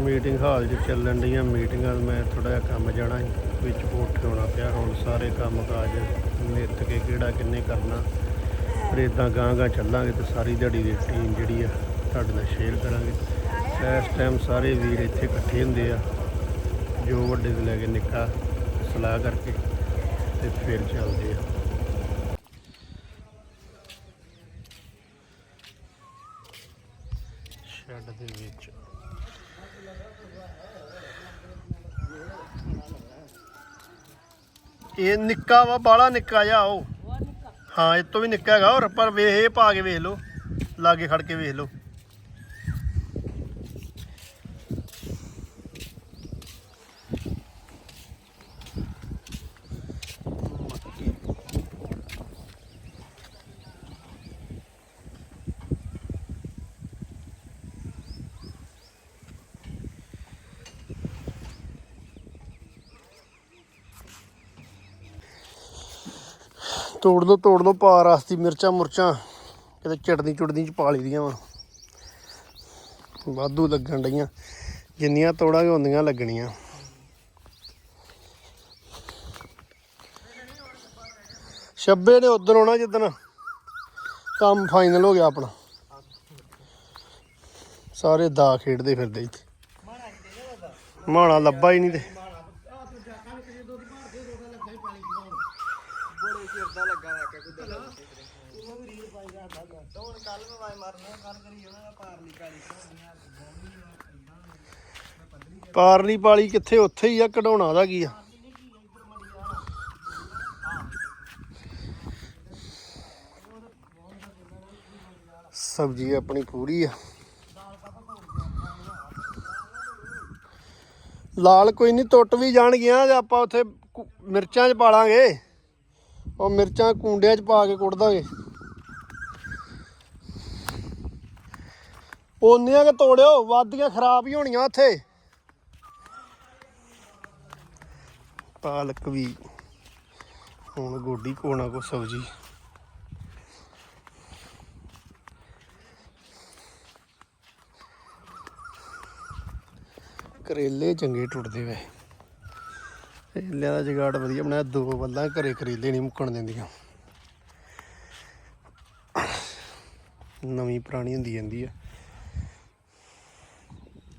Meeting hall 'ਚ ਚੱਲਣ ਡੀਆਂ ਮੀਟਿੰਗਾਂ, ਮੈਂ ਥੋੜਾ ਜਿਹਾ ਕੰਮ ਜਾਣਾ ਵਿੱਚ ਉੱਠ ਕੇ ਪਿਆ, ਹੁਣ ਸਾਰੇ ਕੰਮ ਕਾਜ ਨਿੱਤ ਕੇ ਕਿਹੜਾ ਕਿੰਨੇ ਕਰਨਾ। ਫਿਰ ਇਦਾਂ ਗਾਂ ਗਾਂ ਚੱਲਾਂਗੇ ਤੇ ਸਾਰੀ ਦਿਹਾੜੀ ਦੀ ਟੀਮ ਜਿਹੜੀ ਆ, ਤੁਹਾਡੇ ਨਾਲ ਸ਼ੇਅਰ ਕਰਾਂਗੇ। ਇਸ ਟਾਈਮ ਸਾਰੇ ਵੀਰ ਇੱਥੇ ਇਕੱਠੇ ਹੁੰਦੇ ਆ, ਜੋ ਵੱਡੇ ਤੋਂ ਲੈ ਕੇ ਨਿੱਕਾ ਸਲਾਹ ਕਰਕੇ ਤੇ ਫਿਰ ਚੱਲਦੇ ਆ ਸ਼ੈੱਡ ਦੇ ਵਿੱਚ ਇਹ ਨਿੱਕਾ ਵਾ ਬਾਲਾ ਨਿੱਕਾ ਜਿਹਾ ਉਹ। ਹਾਂ, ਇਹ ਤੋਂ ਵੀ ਨਿੱਕਾ ਹੈਗਾ। ਔਰ ਪਰ ਵੇਖ ਇਹ ਪਾ ਕੇ ਵੇਖ ਲਓ। ਲਾਗੇ ਖੜ ਕੇ ਵੇਖ ਲਓ। ਤੋੜ ਲਓ ਤੋੜ ਲਓ, ਪਾ ਰਸਤੀ ਮਿਰਚਾਂ ਮੁਰਚਾਂ। ਕਿਤੇ ਚਟਨੀ ਚੁਟਨੀ ਚ ਪਾ ਲਈ ਦੀਆਂ ਵਾ। ਵਾਧੂ ਲੱਗਣ ਡਈਆਂ। ਜਿੰਨੀਆਂ ਤੋੜਾਂਗੇ ਹੁੰਦੀਆਂ ਲੱਗਣੀਆਂ। ਛੱਬੇ ਨੇ ਉਦੋਂ ਆਉਣਾ ਜਿੱਦਣ। ਕੰਮ ਫਾਈਨਲ ਹੋ ਗਿਆ ਆਪਣਾ। ਸਾਰੇ ਦਾ ਖੇਡਦੇ ਫਿਰਦੇ ਇੱਥੇ। ਮਾਣਾ ਲੱਭਾ ਹੀ ਨਹੀਂ ਤੇ। ਬੜੇ ਚਿਰ ਦਾ ਲੱਗਾ ਰਿਹਾ ਕਿ ਕੁਦਰ ਹੁਣ ਕੱਲ ਮੈਂ ਵਾਈ ਮਾਰਨਾ ਕੱਲ ਕਰੀ ਉਹਨਾਂ ਦਾ ਪਾਰਲੀ ਕਾਲੀ ਪਾਰਲੀ ਪਾਲੀ ਕਿੱਥੇ, ਉੱਥੇ ਹੀ ਆ, ਕਢਾਉਣਾ ਦਾ ਕੀ ਆ? ਸਬਜ਼ੀ ਆਪਣੀ ਪੂਰੀ ਆ। ਲਾਲ ਕੋਈ ਨਹੀਂ ਟੁੱਟ ਵੀ ਜਾਣਗੀਆਂ, ਜੇ ਆਪਾਂ ਉੱਥੇ ਮਿਰਚਾਂ 'ਚ ਪਾ ਲਾਂਗੇ। ਉਹ ਮਿਰਚਾਂ ਕੁੰਡਿਆਂ 'ਚ ਪਾ ਕੇ ਕੁੱਟ ਦਾਂਗੇ। ਉਹਨੀਆਂ ਕਿ ਤੋੜਿਓ ਵਾਦੀਆਂ ਖਰਾਬ ਹੀ ਹੋਣੀਆਂ ਉੱਥੇ। ਪਾਲਕ ਵੀ ਹੁਣ ਗੋਡੀ ਕੋਣਾ ਕੋ ਸਬਜੀ। ਕਰੇਲੇ ਚੰਗੇ ਟੁੱਟਦੇ ਵੇ ਕਰੇਲਿਆਂ ਦਾ ਜਗਾੜ ਵਧੀਆ ਬਣਾਇਆ ਦੋ ਬੱਲਾਂ ਘਰੇ ਕਰੇਲੇ ਨਹੀਂ ਮੁੱਕਣ ਦਿੰਦੀਆਂ। ਨਵੀਂ ਪੁਰਾਣੀ ਹੁੰਦੀ ਜਾਂਦੀ ਆ।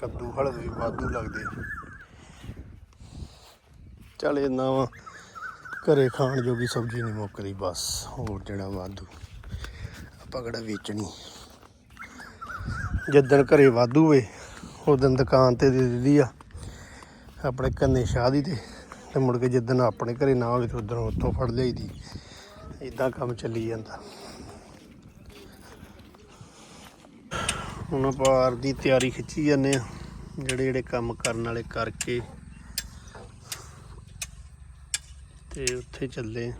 ਕੱਦੂ ਹਲਵੇ ਵੀ ਵਾਧੂ ਲੱਗਦੇ ਆ। ਚੱਲ ਇੰਨਾ ਵਾ, ਘਰੇ ਖਾਣ ਜੋਗੀ ਸਬਜ਼ੀ ਨਹੀਂ ਮੁੱਕਦੀ, ਬਸ ਹੋਰ ਜਿਹੜਾ ਵਾਧੂ। ਆਪਾਂ ਕਿਹੜਾ ਵੇਚਣੀ? ਜਿੱਦਣ ਘਰੇ ਵਾਧੂ ਵੇ, ਉਦੋਂ ਦੁਕਾਨ ਤੇ ਦੇ ਦਿੰਦੀ ਆ। ਆਪਣੇ ਕੰਨੇ ਸ਼ਾਹ ਦੀ ਤੇ। ਤੇ ਮੁੜ ਕੇ ਜਿੱਦਣ ਆਪਣੇ ਘਰੇ ਨਾ ਹੋਵੇ ਤੇ ਉਦੋਂ ਉੱਥੋਂ ਫੜ ਲਈਦੀ ਇਦਾਂ ਕੰਮ ਚੱਲੀ ਜਾਂਦਾ। ਹੁਣ ਪਾਰ ਦੀ ਤਿਆਰੀ ਖਿੱਚੀ ਜਾਂਦੇ ਆ ਜਿਹੜੇ ਜਿਹੜੇ ਕੰਮ ਕਰਨ ਵਾਲੇ ਕਰਕੇ। ਤੇ ਉੱਥੇ ਚੱਲੇ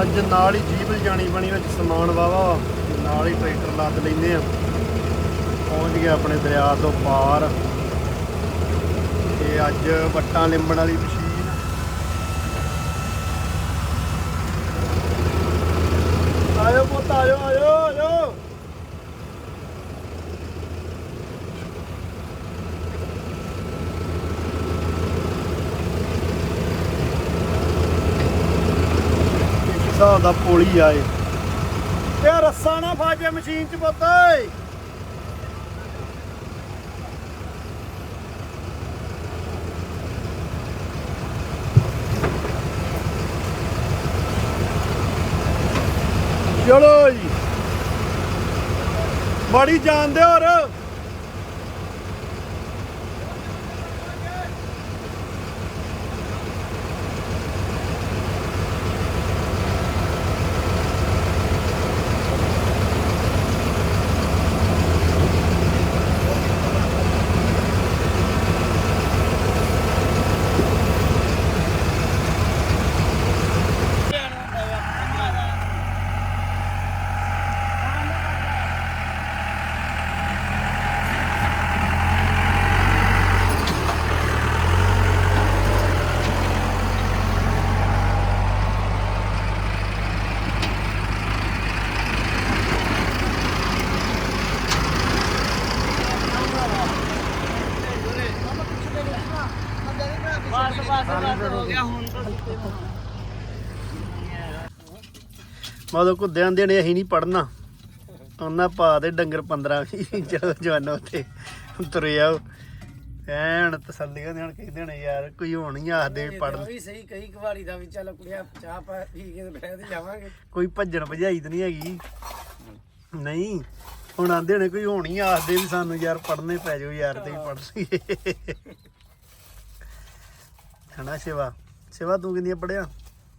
ਅੱਜ ਨਾਲ ਹੀ ਜੀਪ ਜਾਣੀ ਬਣੀ, ਵਿੱਚ ਸਮਾਨ ਵਾਵਾ ਨਾਲ ਹੀ ਟਰੈਕਟਰ ਲੱਦ ਲੈਂਦੇ ਆ ਪਹੁੰਚ ਗਿਆ ਆਪਣੇ ਦਰਿਆ ਤੋਂ ਪਾਰ। ਤੇ ਅੱਜ ਵੱਟਾਂ ਲਿੰਬਣ ਵਾਲੀ ਮਸ਼ੀਨ। ਆਇਓ ਪੁੱਤ, ਆਇਓ ਆਇਓ ਆਇਓ। ਇੱਕ ਹਿਸਾਬ ਦਾ ਪੋਲੀ ਆਏ ਇਹ। ਰੱਸਾ ਨਾ ਫਾਜੇ ਮਸ਼ੀਨ ਚ ਪੁੱਤ, ਓਏ। ਚਲੋ ਜੀ। ਮਾੜੀ ਜਾਣਦੇ ਹੋਰ ਮਦੋਂ ਕੁੱਦਿਆਂ ਦੇ ਨੇ ਅਸੀਂ ਨਹੀਂ ਪੜਨਾ ਉਹਨਾਂ ਪਾ ਦੇ ਡੰਗਰ 15 20 ਚਲੋ ਜਵਾਨੋ ਉੱਥੇ ਤੁਰੇ ਆਓ। ਐਨ ਤਸੱਲੀ ਹੁੰਦੀ ਹੁਣ ਕਹਿੰਦੇ ਨੇ ਯਾਰ ਕੋਈ ਹੋਣ ਹੀ ਆਖਦੇ ਵੀ ਪੜ੍ਹ ਵੀ ਸਹੀ ਕਈ ਕਵਾੜੀ ਦਾ ਵੀ ਚੱਲ ਕੁੜੀਆਂ ਚਾਹ ਪਾ ਪੀ ਕੇ ਬਹਿ ਤੇ ਜਾਵਾਂਗੇ। ਕੋਈ ਭੱਜਣ ਭਜਾਈ ਤਾਂ ਨਹੀਂ ਹੈਗੀ। ਨਹੀਂ ਹੁਣ ਆਂਦੇ ਨੇ ਕੋਈ ਹੋਣੀ ਆਖਦੇ ਵੀ ਸਾਨੂੰ ਯਾਰ ਪੜ੍ਹਨੇ ਪੈ ਜਾਓ ਯਾਰ ਤੇ ਵੀ ਪੜ੍ਹ ਲਈਏ। ਹਨਾ ਸ਼ਿਵਾ? ਸ਼ਿਵਾ ਤੂੰ ਕਿੰਨੀਆਂ ਪੜਿਆ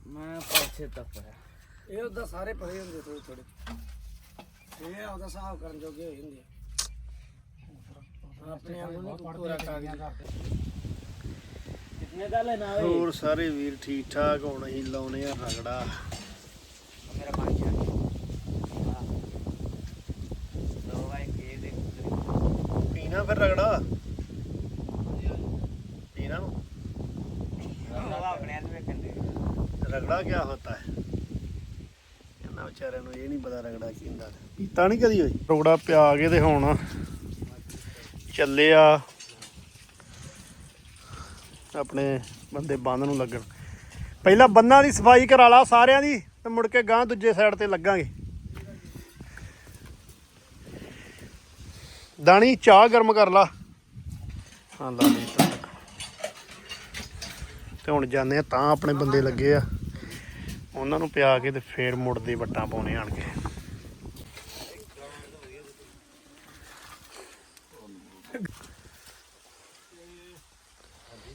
ਮੈਂ ਪਾਛੇ ਤੱਕ ਹੈ ਇਹ ਉਹਦਾ ਸਾਰੇ ਪੜੇ ਹੁੰਦੇ ਥੋੜੇ ਥੋੜੇ ਇਹ ਉਹਦਾ ਹਿਸਾਬ ਕਰਨ ਜੋਗੇ ਹੋਏ ਹੁੰਦੇ। ਆਪਣੇ ਆਪ ਨੂੰ ਪੂਰਾ ਕਾਗਜ਼ ਕਿੰਨੇ ਦਾ ਲੈਣਾ ਓਏ? ਹੋਰ ਸਾਰੇ ਵੀਰ ਠੀਕ ਠਾਕ ਹੁਣ ਅਸੀਂ ਲਾਉਨੇ ਆ ਰਗੜਾ। ਮੇਰਾ ਪੰਜ ਆ। ਦੋ ਵਾਈ ਕੇ ਦੇ ਪੀਣਾ ਫਿਰ ਰਗੜਾ ਪੀਣਾ ਆਪਣੇ ਆਦਮੀ ਵੇਖਣ ਰਗੜਾ ਕੀ ਹੁੰਦਾ ਹੈ? ਇਹਨਾਂ ਵਿਚਾਰਿਆਂ ਨੂੰ ਇਹ ਨਹੀਂ ਪਤਾ ਰਗੜਾ ਕੀ ਹੁੰਦਾ। ਪੀਤਾ ਨਹੀਂ ਕਦੀ ਹੋਈ ਰਗੜਾ ਪਿਆ ਕੇ ਤੇ ਹੁਣ ਚੱਲਿਆ ਆਪਣੇ ਬੰਦੇ ਬੰਦ ਨੂੰ ਲੱਗਣ। ਪਹਿਲਾਂ ਬੰਨਾਂ ਦੀ ਸਫ਼ਾਈ ਕਰਾ ਲਾ ਸਾਰਿਆਂ ਦੀ ਤੇ ਮੁੜ ਕੇ ਗਾਂ ਦੂਜੇ ਸਾਈਡ ਤੇ ਲੱਗਾਂਗੇ। ਦਾਣੀ, ਚਾਹ ਗਰਮ ਕਰ ਲਾ। ਹਾਂ, ਲਾ ਲਈ। ਤੇ ਹੁਣ ਜਾਂਦੇ ਆ ਤਾਂ ਆਪਣੇ ਬੰਦੇ ਲੱਗੇ ਆ। ਉਹਨਾਂ ਨੂੰ ਪਿਆ ਕੇ ਤੇ ਫੇਰ ਮੁੜਦੇ ਵੱਟਾਂ ਪਾਉਣੇ ਆਣ ਕੇ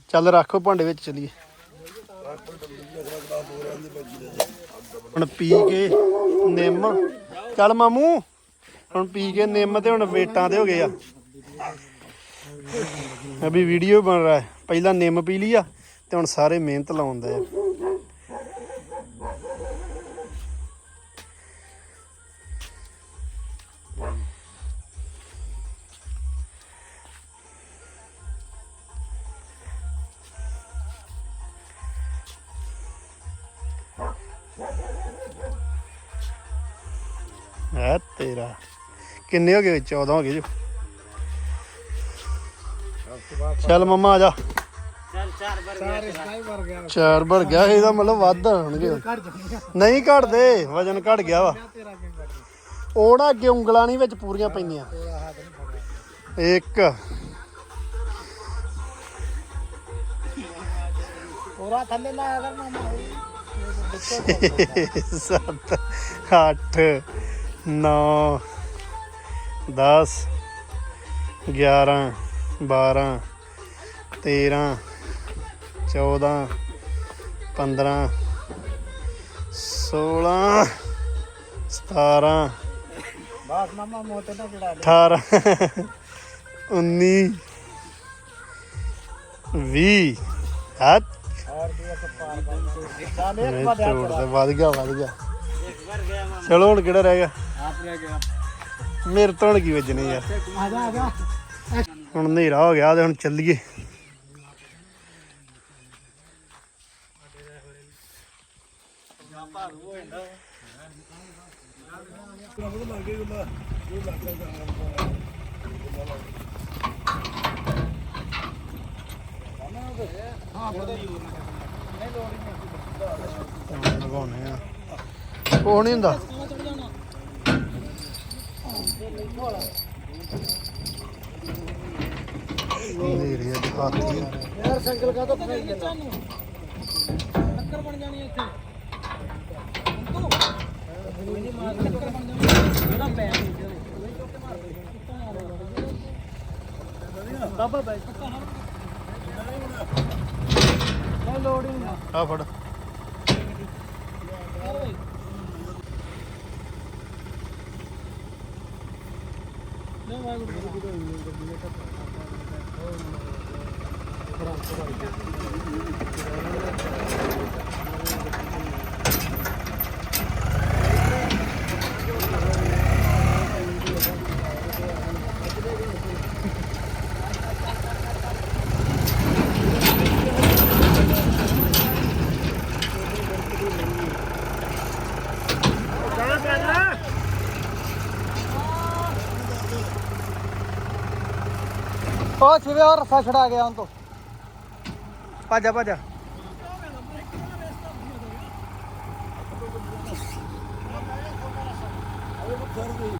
ਚੱਲ ਰੱਖੋ ਭਾਂਡੇ ਵਿੱਚ ਚਲੀਏ। ਹੁਣ ਪੀ ਕੇ ਨਿੰਮ। ਚੱਲ ਮਾਮੂ, ਹੁਣ ਪੀ ਕੇ ਨਿੰਮ ਤੇ ਹੁਣ ਵੇਟਾਂ ਤੇ ਹੋ ਗਏ ਆ। ਅਭੀ ਵੀਡੀਓ ਬਣ ਰਹਾ ਹੈ। ਪਹਿਲਾਂ ਨਿੰਮ ਪੀ ਲਈ ਆ, ਤੇ ਹੁਣ ਸਾਰੇ ਮਿਹਨਤ ਲਾਉਂਦੇ ਆ। ਹੈ ਤੇਰਾ। ਕਿੰਨੇ ਹੋ ਗਏ 14 ਹੋ ਗਏ ਜੋ। ਚੱਲ ਮਮਾ ਆ ਜਾ। ਚੱਲ ਚਾਰ ਵਰ ਗਿਆ ਚਾਰ ਬਣ ਗਿਆ ਇਹਦਾ ਮਤਲਬ ਵੱਧ ਹੋਣਗੇ ਨਹੀਂ ਘਟਦੇ ਵਜਨ ਘਟ ਗਿਆ ਵਾ। ਤੇਰਾ ਕੀ ਕਰ ਉਹ ਨਾ ਅੱਗੇ ਉਂਗਲਾਂ ਨਹੀਂ ਵਿੱਚ ਪੂਰੀਆਂ ਪੈਂਦੀਆਂ। ਇੱਕ। ਪੂਰਾ ਥੱਲੇ ਲਾਇਆ ਕਰਨਾ ਮੈਂ ਸੱਤ ਅੱਠ। ਨੌ 10 11 12 13 14 15 16 17 ਬਾਸ ਮਾਮਾ ਮੋਤੇ ਨਾ ਕਿਹੜਾ 18 19 20 ਹੱਥ ਔਰ ਦੀ ਇੱਕ ਪਾਰ ਬੰਦ ਚੱਲ ਨਹੀਂ ਇੱਕ ਵਧਿਆ ਤੋੜ ਤੇ ਵੱਧ ਗਿਆ ਵੱਧ ਗਿਆ। ਇੱਕ ਵਾਰ ਗਿਆ ਮਾਮਾ ਚਲੋ ਹੁਣ ਕਿਹੜਾ ਰਹਿ ਗਿਆ? ਮੇਰੇ ਤੋਂ ਹੁਣ ਕੀ ਵੱਜਣੇ ਯਾਰ ਆ? ਜਾ ਆ ਜਾ ਹੁਣ ਹਨੇਰਾ ਹੋ ਗਿਆ ਤੇ ਹੁਣ ਚੱਲੀਏ। ਉਹ ਨਹੀਂ ਹੁੰਦਾ। ਹਨੇਰੇ ਅੱਜ ਹਾਥੀ ਯਾਰ ਸੰਕਲ ਕਾ ਤਾਂ ਫਸਾਈ ਜਾਂਦਾ ਟੱਕਰ ਬਣ ਜਾਣੀ ਇੱਥੇ ਮੇਰੀ ਮਾਰ ਟੱਕਰ ਬਣ ਜਾਣੀ ਇਹਦਾ ਪੈਰ ਬਾਬਾ ਬੈ ਨਹੀਂ ਲੋੜ ਹੀ ਆ ਫੜ। ਨਹੀਂ ਵਾਹਿਗੁਰੂ ਉਹ ਸਿਵੇ ਹੋਰ ਰਸਾ ਛੜਾ ਗਿਆ ਹੁਣ ਤੋਂ। ਭਾਜਾ ਭਾਜਾ।